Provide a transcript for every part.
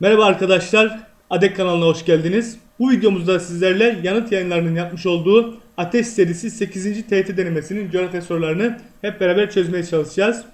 Merhaba arkadaşlar, ADEK kanalına hoş geldiniz. Bu videomuzda sizlerle yanıt yayınlarının yapmış olduğu Ateş serisi 8. TYT denemesinin coğrafya sorularını hep beraber çözmeye çalışacağız.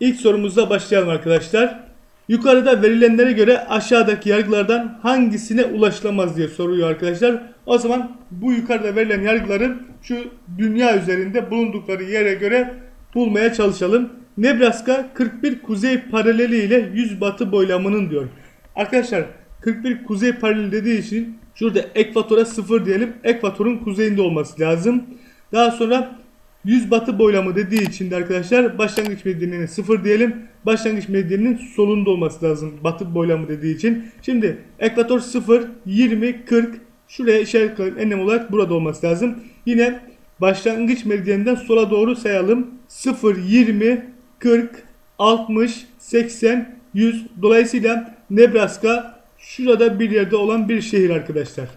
İlk sorumuzla başlayalım arkadaşlar. Yukarıda verilenlere göre aşağıdaki yargılardan hangisine ulaşılamaz diye soruyor arkadaşlar. O zaman bu yukarıda verilen yargıları şu dünya üzerinde bulundukları yere göre bulmaya çalışalım. Nebraska 41 kuzey paraleli ile 100 batı boylamının diyor. Arkadaşlar 41 kuzey paraleli dediği için şurada ekvatora 0 diyelim. Ekvatorun kuzeyinde olması lazım. Daha sonra 100 batı boylamı dediği için de arkadaşlar başlangıç meridyenine 0 diyelim. Başlangıç meridyeninin solunda olması lazım. Batı boylamı dediği için. Şimdi ekvator 0, 20, 40 şuraya işaretleyelim. Enlem olarak burada olması lazım. Yine başlangıç meridyeninden sola doğru sayalım. 0, 20, 40, 60, 80, 100. Dolayısıyla Nebraska şurada bir yerde olan bir şehir arkadaşlar.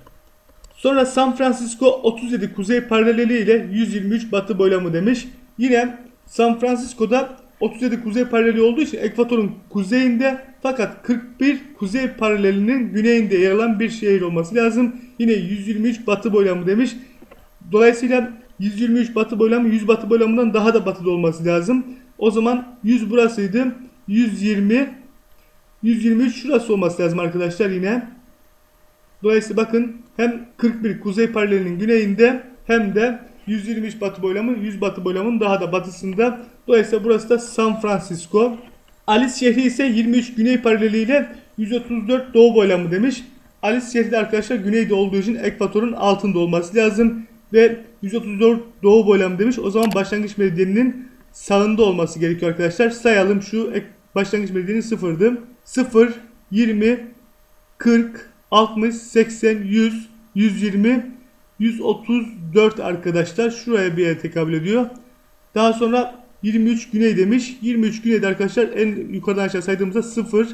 Sonra San Francisco 37 kuzey paraleli ile 123 batı boylamı demiş. Yine San Francisco'da 37 kuzey paraleli olduğu için ekvatorun kuzeyinde fakat 41 kuzey paralelinin güneyinde yer alan bir şehir olması lazım. Yine 123 batı boylamı demiş. Dolayısıyla 123 batı boylamı 100 batı boylamından daha da batıda olması lazım. O zaman 100 burasıydı. 120 123 şurası olması lazım arkadaşlar yine. Dolayısıyla bakın hem 41 kuzey paralelinin güneyinde hem de 123 batı boylamı 100 batı boylamının daha da batısında. Dolayısıyla burası da San Francisco. Alice şehri ise 23 güney paraleli ile 134 doğu boylamı demiş. Alice şehri de arkadaşlar güneyde olduğu için ekvatorun altında olması lazım. Ve 134 doğu boylamı demiş. O zaman başlangıç meridyeninin sağında olması gerekiyor arkadaşlar. Sayalım şu başlangıç meridyeni sıfırdı. 0, 20, 40, 60, 80, 100, 120, 134 arkadaşlar. Şuraya bir yere tekabül ediyor. Daha sonra 23 güney demiş. 23 güneyde arkadaşlar en yukarıdan aşağı saydığımızda 0,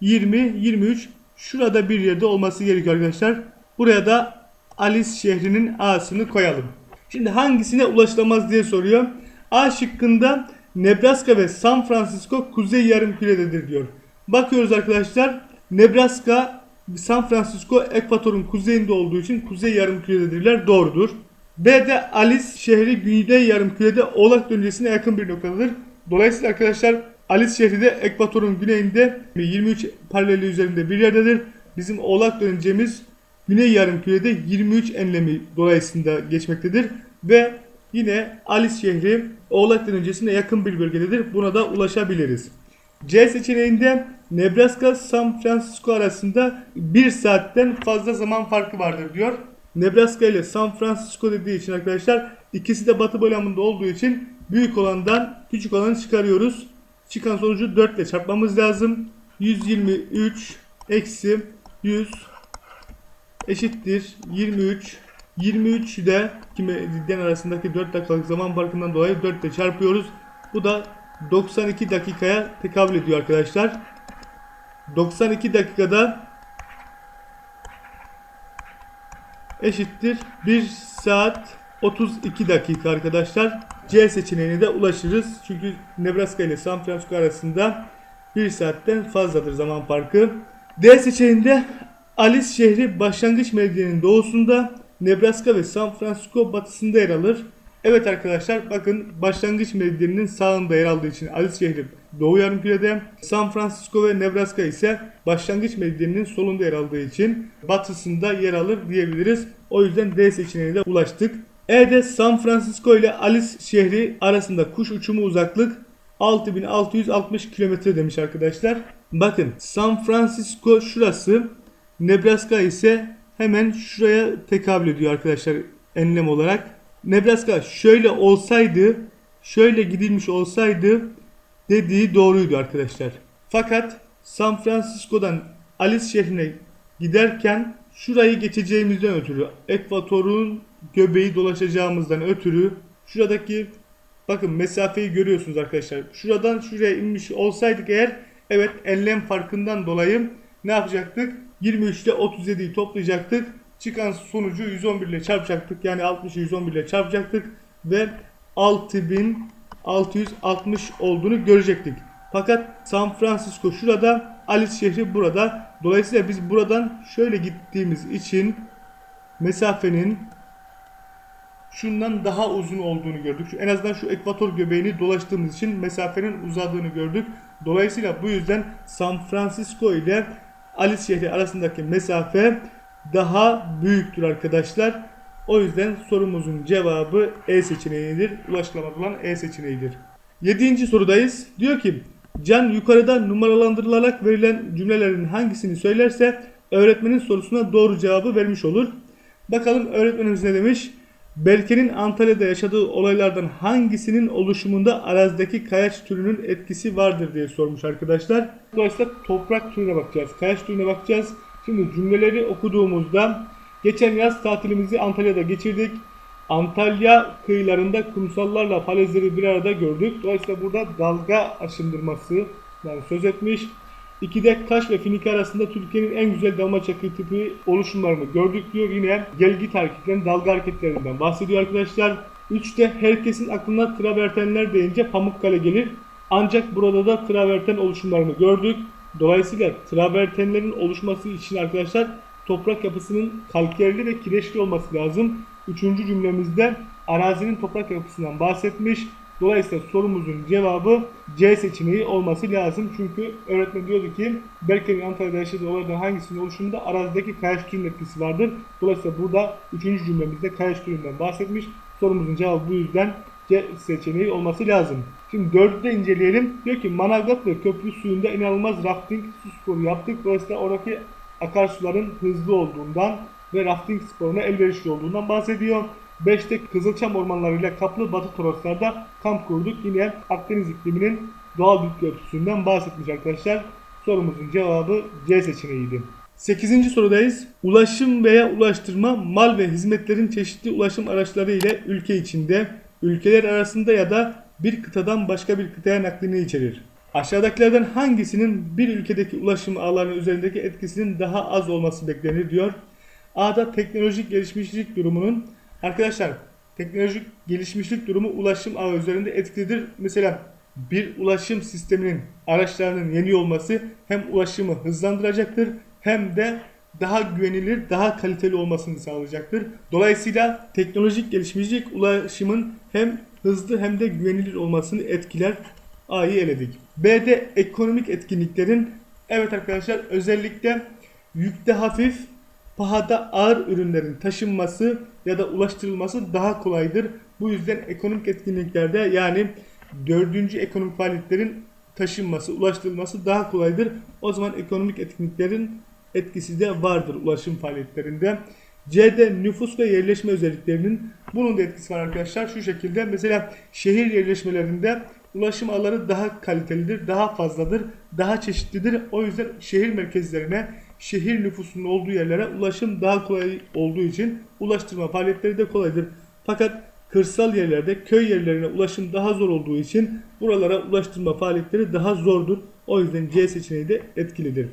20, 23 şurada bir yerde olması gerekiyor arkadaşlar. Buraya da Alice şehrinin A'sını koyalım. Şimdi hangisine ulaşılamaz diye soruyor. A şıkkında Nebraska ve San Francisco kuzey yarımkürededir diyor. Bakıyoruz arkadaşlar. Nebraska San Francisco ekvatorun kuzeyinde olduğu için kuzey yarımkürededirler. Doğrudur. B'de Alice şehri güney yarımkürede Oğlak döngüsüne yakın bir noktadır. Dolayısıyla arkadaşlar Alice şehri de ekvatorun güneyinde 23 paraleli üzerinde bir yerdedir. Bizim Oğlak döneceğimiz güney yarımkürede 23 enlemi dolayısıyla geçmektedir. Ve yine Alice şehri Oğlak döngüsüne yakın bir bölgededir. Buna da ulaşabiliriz. C seçeneğinde Nebraska San Francisco arasında 1 saatten fazla zaman farkı vardır diyor. Nebraska ile San Francisco dediği için arkadaşlar ikisi de batı bölümünde olduğu için büyük olandan küçük olanı çıkarıyoruz. Çıkan sonucu 4 ile çarpmamız lazım. 123 eksi 100 eşittir 23. 23 de kime den arasındaki 4 dakikalık zaman farkından dolayı 4 ile çarpıyoruz. Bu da 92 dakikaya tekabül ediyor arkadaşlar. 92 dakikada eşittir 1 saat 32 dakika arkadaşlar. C seçeneğine de ulaşırız. Çünkü Nebraska ile San Francisco arasında 1 saatten fazladır zaman farkı. D seçeneğinde Alice şehri başlangıç meridyenin doğusunda, Nebraska ve San Francisco batısında yer alır. Evet arkadaşlar bakın başlangıç meridyeninin sağında yer aldığı için Alice şehri doğu yarımkürede, San Francisco ve Nebraska ise başlangıç meridyeninin solunda yer aldığı için batısında yer alır diyebiliriz. O yüzden D seçeneğine ulaştık. E'de San Francisco ile Alice şehri arasında kuş uçumu uzaklık 6660 kilometre demiş arkadaşlar. Bakın San Francisco şurası, Nebraska ise hemen şuraya tekabül ediyor arkadaşlar enlem olarak. Nebraska şöyle olsaydı, şöyle gidilmiş olsaydı dediği doğruydu arkadaşlar. Fakat San Francisco'dan Alice şehrine giderken şurayı geçeceğimizden ötürü, ekvatorun göbeği dolaşacağımızdan ötürü şuradaki bakın mesafeyi görüyorsunuz arkadaşlar. Şuradan şuraya inmiş olsaydık eğer evet enlem farkından dolayı ne yapacaktık? 23 ile 37'yi toplayacaktık. Çıkan sonucu 111 ile çarpacaktık. Yani 60'ı 111 ile çarpacaktık. Ve 6660 olduğunu görecektik. Fakat San Francisco şurada Alice şehri burada. Dolayısıyla biz buradan şöyle gittiğimiz için mesafenin şundan daha uzun olduğunu gördük. En azından şu ekvator göbeğini dolaştığımız için mesafenin uzadığını gördük. Dolayısıyla bu yüzden San Francisco ile Alice şehri arasındaki mesafe daha büyüktür arkadaşlar. O yüzden sorumuzun cevabı E seçeneğidir. Ulaşılamadı olan E seçeneğidir. Yedinci sorudayız. Diyor ki Can yukarıda numaralandırılarak verilen cümlelerin hangisini söylerse öğretmenin sorusuna doğru cevabı vermiş olur. Bakalım öğretmenimiz ne demiş? Berke'nin Antalya'da yaşadığı olaylardan hangisinin oluşumunda arazideki kayaç türünün etkisi vardır diye sormuş arkadaşlar. Dolayısıyla toprak türüne bakacağız. Kayaç türüne bakacağız. Şimdi cümleleri okuduğumuzda geçen yaz tatilimizi Antalya'da geçirdik. Antalya kıyılarında kumsallarla falezleri bir arada gördük. Dolayısıyla burada dalga aşındırması yani söz etmiş. İkide Kaş ve Finike arasında Türkiye'nin en güzel dalma çakı tipi oluşumlarını gördük diyor. Yine gelgit hareketlerinin dalga hareketlerinden bahsediyor arkadaşlar. Üçte herkesin aklına travertenler deyince Pamukkale gelir. Ancak burada da traverten oluşumlarını gördük. Dolayısıyla travertenlerin oluşması için arkadaşlar toprak yapısının kalkerli ve kireçli olması lazım. Üçüncü cümlemizde arazinin toprak yapısından bahsetmiş. Dolayısıyla sorumuzun cevabı C seçeneği olması lazım. Çünkü öğretmen diyordu ki Berke'nin Antalya'da yaşadığı olayların hangisinin oluşumunda arazideki kayaç türünün etkisi vardır. Dolayısıyla burada üçüncü cümlemizde kayaç türünden bahsetmiş. Sorumuzun cevabı bu yüzden C seçeneği olması lazım. Şimdi dördü de inceleyelim. Diyor ki Manavgat ve köprü suyunda inanılmaz rafting su sporu yaptık. Dolayısıyla oradaki akarsuların hızlı olduğundan ve rafting sporuna elverişli olduğundan bahsediyor. 5'te Kızılçam ormanlarıyla kaplı Batı Toroslar'da kamp kurduk. Yine Akdeniz ikliminin doğal bitki örtüsünden bahsetmiş arkadaşlar. Sorumuzun cevabı C seçeneğiydi. 8. sorudayız. Ulaşım veya ulaştırma mal ve hizmetlerin çeşitli ulaşım araçları ile ülke içinde, ülkeler arasında ya da bir kıtadan başka bir kıtaya naklini içerir. Aşağıdakilerden hangisinin bir ülkedeki ulaşım ağlarının üzerindeki etkisinin daha az olması beklenir diyor. A'da teknolojik gelişmişlik durumunun arkadaşlar teknolojik gelişmişlik durumu ulaşım ağı üzerinde etkilidir. Mesela bir ulaşım sisteminin araçlarının yeni olması hem ulaşımı hızlandıracaktır hem de daha güvenilir, daha kaliteli olmasını sağlayacaktır. Dolayısıyla teknolojik gelişmişlik ulaşımın hem hızlı hem de güvenilir olmasını etkiler. A'yı eledik. B'de ekonomik etkinliklerin evet arkadaşlar özellikle yükte hafif pahada ağır ürünlerin taşınması ya da ulaştırılması daha kolaydır. Bu yüzden ekonomik etkinliklerde yani dördüncü ekonomik faaliyetlerin taşınması, ulaştırılması daha kolaydır. O zaman ekonomik etkinliklerin etkisi de vardır ulaşım faaliyetlerinde. C'de nüfus ve yerleşme özelliklerinin bunun da etkisi var arkadaşlar. Şu şekilde mesela şehir yerleşmelerinde ulaşım ağları daha kalitelidir, daha fazladır, daha çeşitlidir. O yüzden şehir merkezlerine, şehir nüfusunun olduğu yerlere ulaşım daha kolay olduğu için ulaştırma faaliyetleri de kolaydır. Fakat kırsal yerlerde, köy yerlerine ulaşım daha zor olduğu için buralara ulaştırma faaliyetleri daha zordur. O yüzden C seçeneği de etkilidir.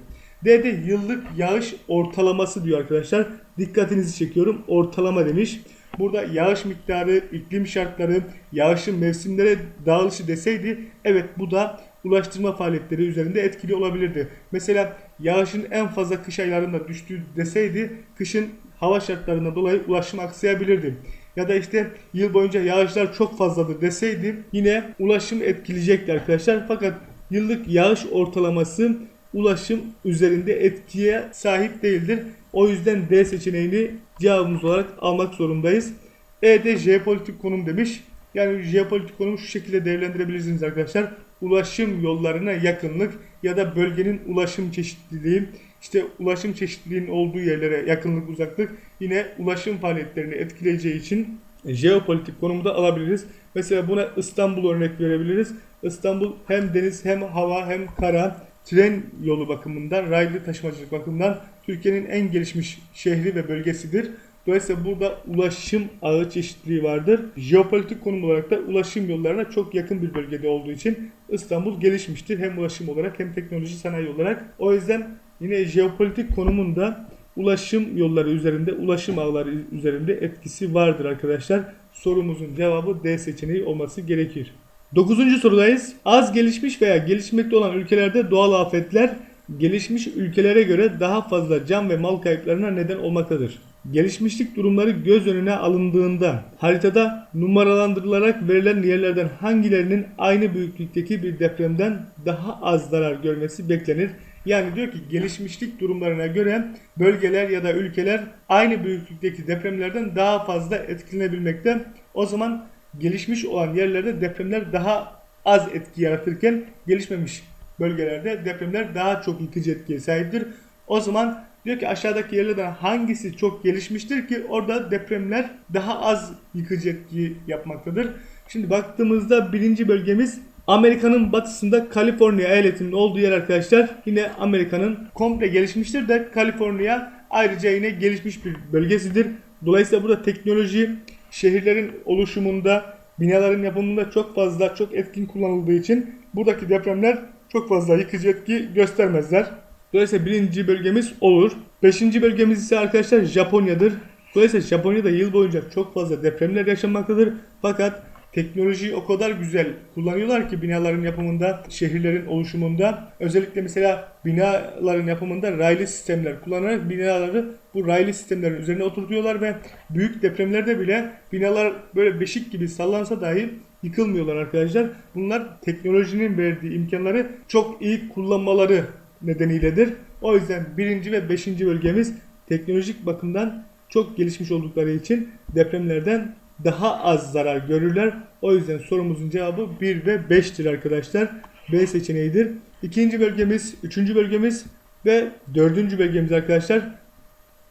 D'de yıllık yağış ortalaması diyor arkadaşlar. Dikkatinizi çekiyorum. Ortalama demiş. Burada yağış miktarı, iklim şartları, yağışın mevsimlere dağılışı deseydi evet bu da ulaştırma faaliyetleri üzerinde etkili olabilirdi. Mesela yağışın en fazla kış aylarında düştüğü deseydi kışın hava şartlarından dolayı ulaşım aksayabilirdi. Ya da işte yıl boyunca yağışlar çok fazladır deseydi yine ulaşım etkileyecekti arkadaşlar. Fakat yıllık yağış ortalaması ulaşım üzerinde etkiye sahip değildir. O yüzden D seçeneğini cevabımız olarak almak zorundayız. E'de jeopolitik konum demiş. Yani jeopolitik konumu şu şekilde değerlendirebilirsiniz arkadaşlar. Ulaşım yollarına yakınlık ya da bölgenin ulaşım çeşitliliği, işte ulaşım çeşitliliğinin olduğu yerlere yakınlık, uzaklık yine ulaşım faaliyetlerini etkileyeceği için jeopolitik konumu da alabiliriz. Mesela buna İstanbul örnek verebiliriz. İstanbul hem deniz hem hava hem kara tren yolu bakımından, raylı taşımacılık bakımından Türkiye'nin en gelişmiş şehri ve bölgesidir. Dolayısıyla burada ulaşım ağı çeşitliliği vardır. Jeopolitik konum olarak da ulaşım yollarına çok yakın bir bölgede olduğu için İstanbul gelişmiştir. Hem ulaşım olarak hem teknoloji sanayi olarak. O yüzden yine jeopolitik konumunda ulaşım yolları üzerinde, ulaşım ağları üzerinde etkisi vardır arkadaşlar. Sorumuzun cevabı D seçeneği olması gerekir. Dokuzuncu sorudayız. Az gelişmiş veya gelişmekte olan ülkelerde doğal afetler gelişmiş ülkelere göre daha fazla can ve mal kayıplarına neden olmaktadır. Gelişmişlik durumları göz önüne alındığında haritada numaralandırılarak verilen yerlerden hangilerinin aynı büyüklükteki bir depremden daha az zarar görmesi beklenir? Yani diyor ki gelişmişlik durumlarına göre bölgeler ya da ülkeler aynı büyüklükteki depremlerden daha fazla etkilenebilmekte. O zaman gelişmiş olan yerlerde depremler daha az etki yaratırken gelişmemiş bölgelerde depremler daha çok yıkıcı etkiye sahiptir. O zaman diyor ki aşağıdaki yerlerden hangisi çok gelişmiştir ki orada depremler daha az yıkıcı etki yapmaktadır. Şimdi baktığımızda birinci bölgemiz Amerika'nın batısında Kaliforniya eyaletinin olduğu yer arkadaşlar. Yine Amerika'nın komple gelişmiştir de Kaliforniya ayrıca yine gelişmiş bir bölgesidir. Dolayısıyla burada teknoloji şehirlerin oluşumunda, binaların yapımında çok fazla, çok etkin kullanıldığı için buradaki depremler çok fazla yıkıcı etki göstermezler. Dolayısıyla birinci bölgemiz olur. Beşinci bölgemiz ise arkadaşlar Japonya'dır. Dolayısıyla Japonya'da yıl boyunca çok fazla depremler yaşanmaktadır. Fakat teknolojiyi o kadar güzel kullanıyorlar ki binaların yapımında, şehirlerin oluşumunda. Özellikle mesela binaların yapımında raylı sistemler kullanarak binaları bu raylı sistemlerin üzerine oturtuyorlar ve büyük depremlerde bile binalar böyle beşik gibi sallansa dahi yıkılmıyorlar arkadaşlar. Bunlar teknolojinin verdiği imkanları çok iyi kullanmaları nedeniyledir. O yüzden birinci ve beşinci bölgemiz teknolojik bakımdan çok gelişmiş oldukları için depremlerden daha az zarar görürler. O yüzden sorumuzun cevabı 1 ve 5'tir arkadaşlar. B seçeneğidir. İkinci bölgemiz, üçüncü bölgemiz ve dördüncü bölgemiz arkadaşlar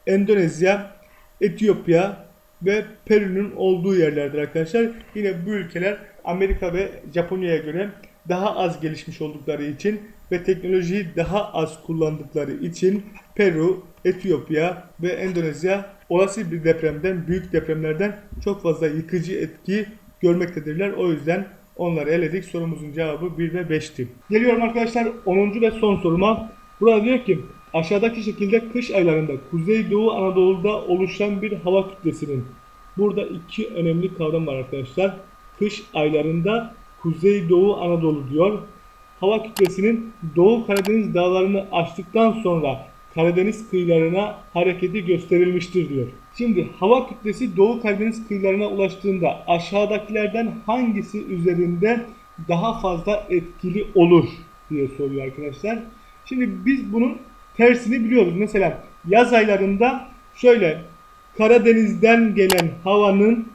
Endonezya, Etiyopya ve Peru'nun olduğu yerlerdir arkadaşlar. Yine bu ülkeler Amerika ve Japonya'ya göre daha az gelişmiş oldukları için ve teknolojiyi daha az kullandıkları için Peru, Etiyopya ve Endonezya olası bir depremden, büyük depremlerden çok fazla yıkıcı etki görmektedirler. O yüzden onları eledik. Sorumuzun cevabı 1 ve 5'ti. Geliyorum arkadaşlar 10. ve son soruma. Burada diyor ki aşağıdaki şekilde kış aylarında Kuzeydoğu Anadolu'da oluşan bir hava kütlesinin burada iki önemli kavram var arkadaşlar. Kış aylarında Kuzeydoğu Anadolu diyor. Hava kütlesinin Doğu Karadeniz dağlarını aştıktan sonra Karadeniz kıyılarına hareketi gösterilmiştir diyor. Şimdi hava kütlesi Doğu Karadeniz kıyılarına ulaştığında aşağıdakilerden hangisi üzerinde daha fazla etkili olur diye soruyor arkadaşlar. Şimdi biz bunun tersini biliyoruz. Mesela yaz aylarında şöyle Karadeniz'den gelen havanın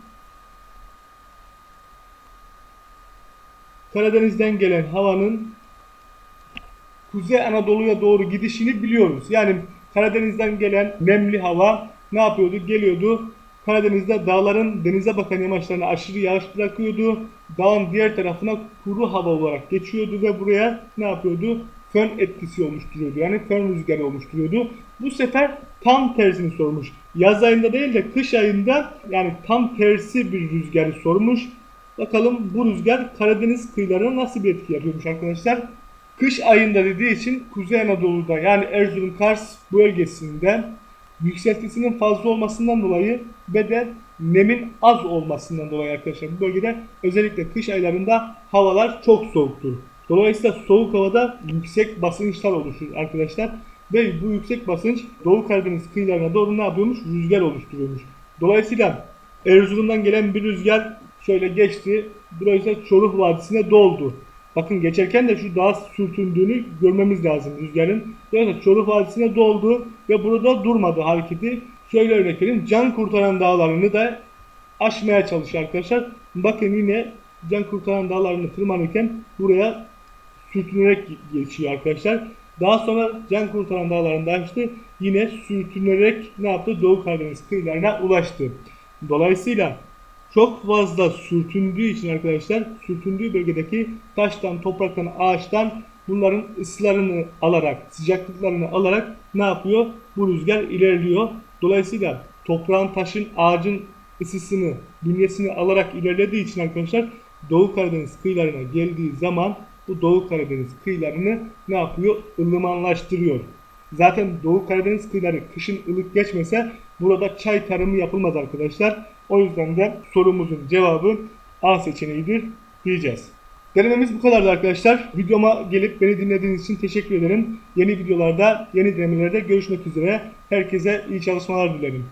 Karadeniz'den gelen havanın Kuzey Anadolu'ya doğru gidişini biliyoruz. Yani Karadeniz'den gelen nemli hava ne yapıyordu? Geliyordu. Karadeniz'de dağların denize bakan yamaçlarına aşırı yağış bırakıyordu. Dağın diğer tarafına kuru hava olarak geçiyordu ve buraya ne yapıyordu? Fön etkisi oluşturuyordu. Yani fön rüzgarı oluşturuyordu. Bu sefer tam tersini sormuş. Yaz ayında değil de kış ayında yani tam tersi bir rüzgarı sormuş. Bakalım bu rüzgar Karadeniz kıyılarına nasıl bir etki yapıyormuş arkadaşlar. Kış ayında dediği için Kuzey Anadolu'da yani Erzurum Kars bölgesinde yükseltisinin fazla olmasından dolayı ve de nemin az olmasından dolayı arkadaşlar bu bölgede özellikle kış aylarında havalar çok soğuktur. Dolayısıyla soğuk havada yüksek basınçlar oluşur arkadaşlar. Ve bu yüksek basınç Doğu Karadeniz kıyılarına doğru ne yapıyormuş? Rüzgar oluşturuyormuş. Dolayısıyla Erzurum'dan gelen bir rüzgar şöyle geçti. Dolayısıyla Çoruh Vadisi'ne doldu. Bakın geçerken de şu dağ sürtündüğünü görmemiz lazım rüzgarın. Yani Çoruh Vadisi'ne doldu ve burada durmadı hareketi. Şöyle örnek vereyim. Can kurtaran dağlarını da aşmaya çalışıyor arkadaşlar. Bakın yine can kurtaran dağlarını tırmanırken buraya sürtünerek geçiyor arkadaşlar. Daha sonra can kurtaran dağlarında açtı. Yine sürtünerek ne yaptı? Doğu Karadeniz kıyılarına ulaştı. Dolayısıyla çok fazla sürtündüğü için arkadaşlar sürtündüğü bölgedeki taştan, topraktan, ağaçtan bunların ısılarını alarak, sıcaklıklarını alarak ne yapıyor? Bu rüzgar ilerliyor. Dolayısıyla toprağın, taşın, ağacın ısısını, bünyesini alarak ilerlediği için arkadaşlar Doğu Karadeniz kıyılarına geldiği zaman bu Doğu Karadeniz kıyılarını ne yapıyor? ılımanlaştırıyor. Zaten Doğu Karadeniz kıyıları kışın ılık geçmese burada çay tarımı yapılmaz arkadaşlar. O yüzden de sorumuzun cevabı A seçeneğidir diyeceğiz. Denememiz bu kadardı arkadaşlar. Videoma gelip beni dinlediğiniz için teşekkür ederim. Yeni videolarda, yeni denemelerde görüşmek üzere. Herkese iyi çalışmalar dilerim.